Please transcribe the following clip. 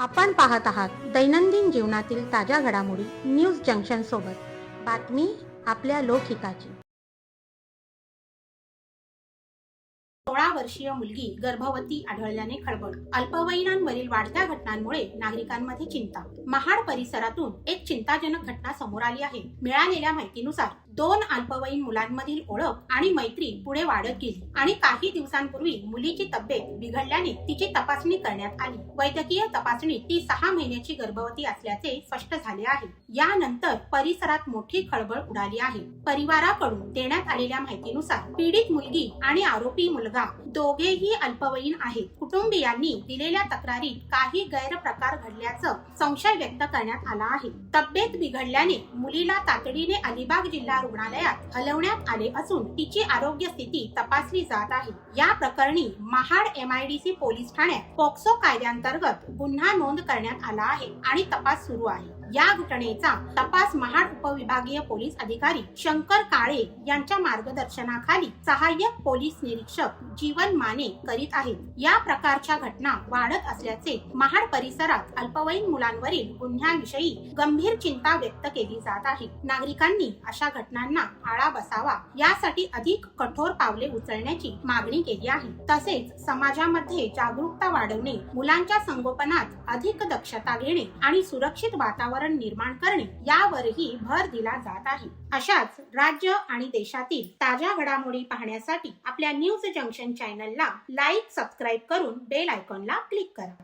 आपण पाहत आहात दैनंदिन जीवनातील ताज्या घडामोडी न्यूज जंक्शन सोबत. बातमी आपल्या लोकहिताची. सोळा वर्षीय मुलगी गर्भवती आढळल्याने खळबळ. अल्पवयीनांवरील वाढत्या घटनांमुळे नागरिकांमध्ये चिंता. महाड परिसरातून एक चिंताजनक घटना समोर आली आहे. मिळालेल्या माहितीनुसार दोन अल्पवयीन मुलांमधील ओळख आणि मैत्री पुढे वाढत गेली आणि काही दिवसांपूर्वी मुलीची तब्येत बिघडल्याने तिची तपासणी करण्यात आली. वैद्यकीय तपासणीत ती सहा महिन्याची गर्भवती असल्याचे स्पष्ट झाले आहे. यानंतर परिसरात मोठी खळबळ उडाली आहे. परिवाराकडून देण्यात आलेल्या माहितीनुसार पीडित मुलगी आणि आरोपी मुलगा दोघेही अल्पवयीन आहेत. कुटुंबियांनी दिलेल्या तक्रारीत काही गैरप्रकार घडल्याचं संशय व्यक्त करण्यात आला आहे. तब्येत बिघडल्याने मुलीला तातडीने अलिबाग जिल्हा रुग्णालयात हलवण्यात आले असून तिची आरोग्य स्थिती तपासली जात आहे. या प्रकरणी महाड एमआयडीसी पोलीस ठाण्यात पोक्सो कायद्यांतर्गत गुन्हा नोंद करण्यात आला आहे आणि तपास सुरू आहे. या घटनेचा तपास महाड उपविभागीय पोलीस अधिकारी शंकर काळे यांच्या मार्गदर्शनाखाली सहाय्यक पोलीस निरीक्षक जीवन माने करीत आहेत. या प्रकारच्या घटना वाढत असल्याचे महाड परिसरात अल्पवयीन मुलांवरील गुन्ह्यांविषयी गंभीर चिंता व्यक्त केली जात आहे. नागरिकांनी अशा घटनांना आळा बसावा यासाठी अधिक कठोर पावले उचलण्याची मागणी केली आहे. तसेच समाजामध्ये जागरूकता वाढवणे मुलांच्या संगोपनात अधिक दक्षता घेणे आणि सुरक्षित वातावरण वातावरण निर्माण करणे यावरही भर दिला जात आहे. अशाच राज्य आणि देशातील ताज्या घडामोडी पाहण्यासाठी आपल्या न्यूज जंक्शन चॅनलला लाईक सबस्क्राईब करून बेल आयकॉनला क्लिक करा.